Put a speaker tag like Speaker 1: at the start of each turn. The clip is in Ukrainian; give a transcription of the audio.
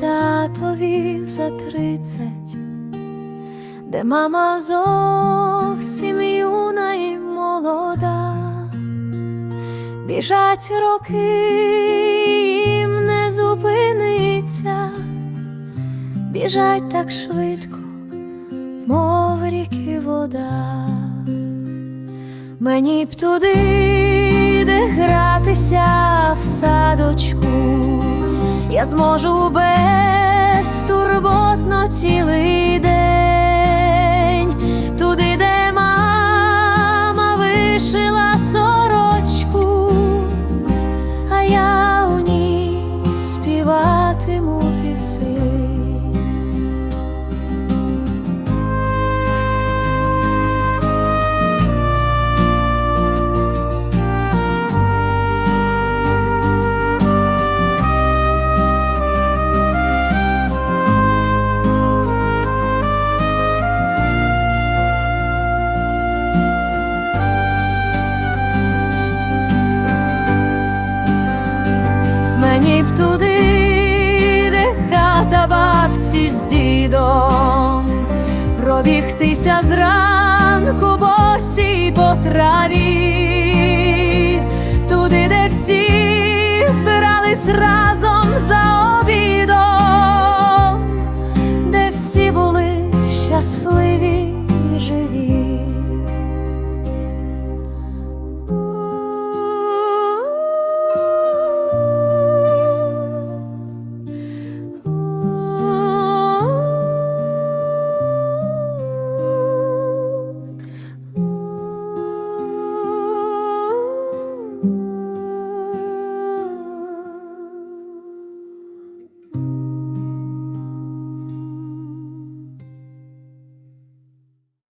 Speaker 1: татові за тридцять, де мама зовсім юна і молода, біжать роки, їм не зупиниться, біжать так швидко, мов ріки вода. Мені б туди, де гратися в садочку, я зможу безтурботно цілий день, з дідом, пробігтися зранку босій по траві, туди, де всі збирались разом